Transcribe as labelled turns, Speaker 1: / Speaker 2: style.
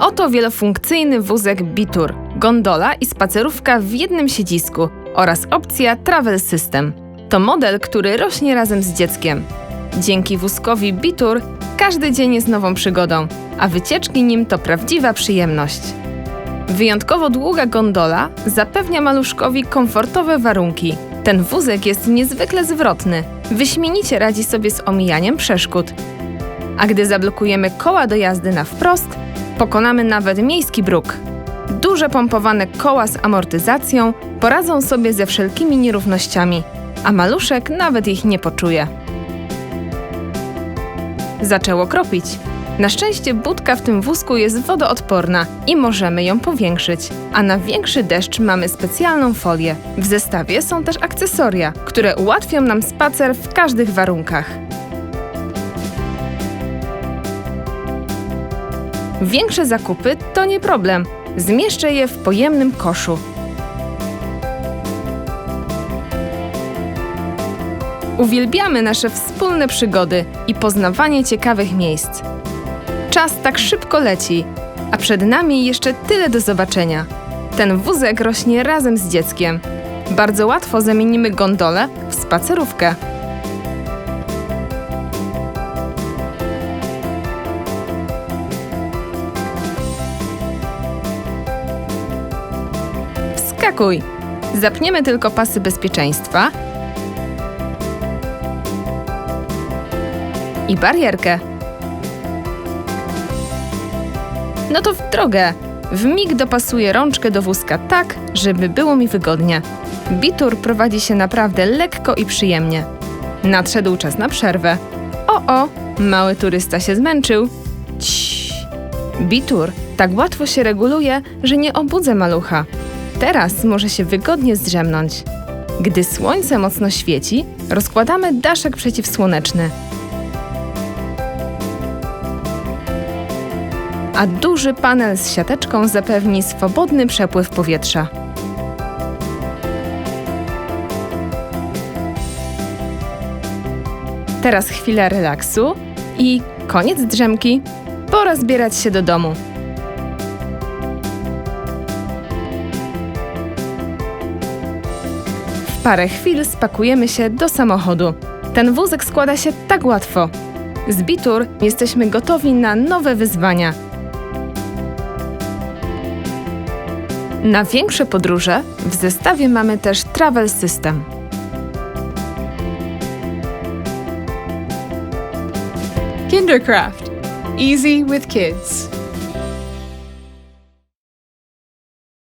Speaker 1: Oto wielofunkcyjny wózek Bitur, gondola i spacerówka w jednym siedzisku oraz opcja Travel System. To model, który rośnie razem z dzieckiem. Dzięki wózkowi Bitur każdy dzień jest nową przygodą, a wycieczki nim to prawdziwa przyjemność. Wyjątkowo długa gondola zapewnia maluszkowi komfortowe warunki. Ten wózek jest niezwykle zwrotny, wyśmienicie radzi sobie z omijaniem przeszkód. A gdy zablokujemy koła do jazdy na wprost, pokonamy nawet miejski bruk. Duże pompowane koła z amortyzacją poradzą sobie ze wszelkimi nierównościami, a maluszek nawet ich nie poczuje. Zaczęło kropić. Na szczęście budka w tym wózku jest wodoodporna i możemy ją powiększyć. A na większy deszcz mamy specjalną folię. W zestawie są też akcesoria, które ułatwią nam spacer w każdych warunkach. Większe zakupy to nie problem. Zmieszczę je w pojemnym koszu. Uwielbiamy nasze wspólne przygody i poznawanie ciekawych miejsc. Czas tak szybko leci, a przed nami jeszcze tyle do zobaczenia. Ten wózek rośnie razem z dzieckiem. Bardzo łatwo zamienimy gondolę w spacerówkę. Wskakuj! Zapniemy tylko pasy bezpieczeństwa i barierkę. No to w drogę. W mig dopasuję rączkę do wózka tak, żeby było mi wygodnie. Bitur prowadzi się naprawdę lekko i przyjemnie. Nadszedł czas na przerwę. O, o, mały turysta się zmęczył. Ciii. Bitur tak łatwo się reguluje, że nie obudzę malucha. Teraz może się wygodnie zdrzemnąć. Gdy słońce mocno świeci, rozkładamy daszek przeciwsłoneczny. a duży panel z siateczką zapewni swobodny przepływ powietrza. Teraz chwila relaksu i koniec drzemki. Pora zbierać się do domu. Parę chwil spakujemy się do samochodu. Ten wózek składa się tak łatwo. Z Bitur jesteśmy gotowi na nowe wyzwania. Na większe podróże w zestawie mamy też Travel System.
Speaker 2: Kindercraft. Easy with kids.